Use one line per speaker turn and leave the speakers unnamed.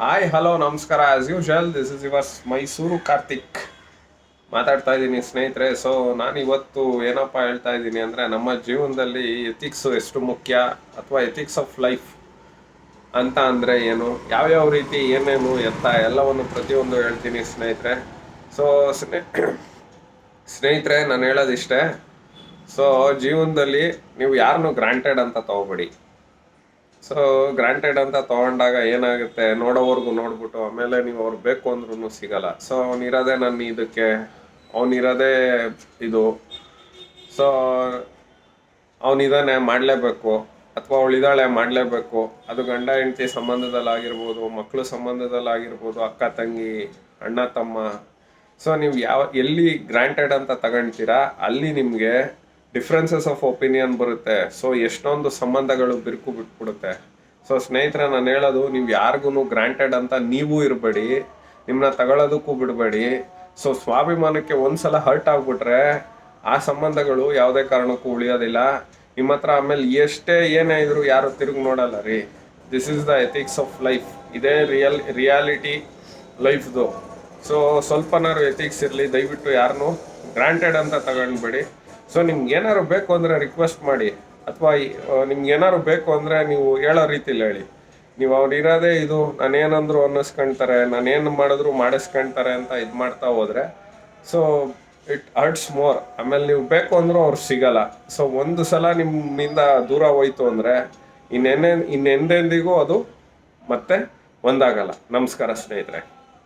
Hi hello ನಮಸ್ಕಾರ. As usual this is yours Mysuru Karthik ಮಾತಾಡ್ತಾ ಇದ್ದೀನಿ ಸ್ನೇಹಿತರೆ. ಸೊ ನಾನು ಇವತ್ತು ಏನಪ್ಪ ಹೇಳ್ತಾ ಇದ್ದೀನಿ ಅಂದರೆ, ನಮ್ಮ ಜೀವನದಲ್ಲಿ ಎಥಿಕ್ಸ್ ಎಷ್ಟು ಮುಖ್ಯ ಅಥವಾ ಎಥಿಕ್ಸ್ ಆಫ್ ಲೈಫ್ ಅಂತ ಅಂದರೆ ಏನು? ಯಾವ್ಯಾವ ರೀತಿ ಏನೇನು ಎತ್ತ ಎಲ್ಲವನ್ನು ಪ್ರತಿಯೊಂದು ಹೇಳ್ತೀನಿ ಸ್ನೇಹಿತರೆ. ಸೊ ಸ್ನೇ, ಸ್ನೇಹಿತರೆ, ನಾನು ಹೇಳೋದಿಷ್ಟೇ. ಸೊ ಜೀವನದಲ್ಲಿ ನೀವು ಯಾರನ್ನೂ ಗ್ರಾಂಟೆಡ್ ಅಂತ ತಗೋಬೇಡಿ. ಸೊ ಗ್ರಾಂಟೆಡ್ ಅಂತ ತಗೊಂಡಾಗ ಏನಾಗುತ್ತೆ? ನೋಡೋವರೆಗೂ ನೋಡ್ಬಿಟ್ಟು ಆಮೇಲೆ ನೀವು ಅವ್ರು ಬೇಕು ಅಂದ್ರೂ ಸಿಗಲ್ಲ. ಸೊ ಅವನಿರೋದೇ ನನ್ನ ಇದಕ್ಕೆ. ಅವನಿರೋದೇ ಇದು. ಸೊ ಅವನಿದಾನೆ ಮಾಡಲೇಬೇಕು. ಅಥವಾ ಅವಳಿದಾಳೆ ಮಾಡಲೇಬೇಕು. ಅದು ಗಂಡ, ಹೆಂಡತಿ ಸಂಬಂಧದಲ್ಲಾಗಿರ್ಬೋದು ಮಕ್ಕಳು ಸಂಬಂಧದಲ್ಲಾಗಿರ್ಬೋದು, ಅಕ್ಕ, ತಂಗಿ, ಅಣ್ಣ, ತಮ್ಮ. ಸೊ ನೀವು ಯಾವ, ಎಲ್ಲಿ ಗ್ರಾಂಟೆಡ್ ಅಂತ ತಗೊಳ್ತೀರಾ ಅಲ್ಲಿ ನಿಮಗೆ ಡಿಫ್ರೆನ್ಸಸ್ ಆಫ್ ಒಪಿನಿಯನ್ ಬರುತ್ತೆ. ಸೊ ಎಷ್ಟೊಂದು ಸಂಬಂಧಗಳು ಬಿರುಕು ಬಿಟ್ಬಿಡುತ್ತೆ. ಸೊ ಸ್ನೇಹಿತರೆ, ನಾನು ಹೇಳೋದು, ನೀವು ಯಾರಿಗೂ ಗ್ರಾಂಟೆಡ್ ಅಂತ ನೀವು ಇರಬೇಡಿ ನಿಮ್ಮನ್ನ ತಗೊಳ್ಳೋದಕ್ಕೂ ಬಿಡಬೇಡಿ. ಸೊ ಸ್ವಾಭಿಮಾನಕ್ಕೆ ಒಂದ್ಸಲ ಹರ್ಟ್ ಆಗಿಬಿಟ್ರೆ, ಆ ಸಂಬಂಧಗಳು ಯಾವುದೇ ಕಾರಣಕ್ಕೂ ಉಳಿಯೋದಿಲ್ಲ. ನಿಮ್ಮ ಹತ್ರ ಆಮೇಲೆ ಎಷ್ಟೇ ಏನೇ ಇದ್ರು ಯಾರು ತಿರುಗಿ ನೋಡಲ್ಲ ರೀ. This is the ethics of life ಇದೇ ರಿಯಲ್ ರಿಯಾಲಿಟಿ ಲೈಫ್ದು ಸೊ ಸ್ವಲ್ಪನಾರು ಎಥಿಕ್ಸ್ ಇರಲಿ, ದಯವಿಟ್ಟು ಯಾರನ್ನೂ ಗ್ರಾಂಟೆಡ್ ಅಂತ ತಗೊಂಡ್ಬೇಡಿ. ಸೊ ನಿಮ್ಗೆ ಏನಾದ್ರು ಬೇಕು ಅಂದರೆ ರಿಕ್ವೆಸ್ಟ್ ಮಾಡಿ. ಅಥವಾ ನಿಮ್ಗೆ ಏನಾದ್ರು ಬೇಕು ಅಂದರೆ ನೀವು ಹೇಳೋ ರೀತಿಲಿ ಹೇಳಿ. ನೀವು ಅವ್ರು ಇರೋದೇ ಇದು, ನಾನೇನಂದ್ರು ಅನ್ನಿಸ್ಕೊಂತಾರೆ, ನಾನೇನು ಮಾಡಿದ್ರು ಮಾಡಿಸ್ಕೊಂತಾರೆ ಅಂತ ಇದು ಮಾಡ್ತಾ ಹೋದ್ರೆ ಸೊ ಇಟ್ ಹರ್ಟ್ಸ್ ಮೋರ್ ಆಮೇಲೆ ನೀವು ಬೇಕು ಅಂದರೂ ಅವ್ರು ಸಿಗಲ್ಲ. ಸೊ ಒಂದು ಸಲ ನಿಮ್ಮಿಂದ ದೂರ ಹೋಯ್ತು ಅಂದರೆ, ಇನ್ನೆನ್ನೆ, ಇನ್ನೆಂದೆಂದಿಗೂ ಅದು ಮತ್ತೆ ಒಂದಾಗಲ್ಲ. ನಮಸ್ಕಾರ ಸ್ನೇಹಿತರೆ.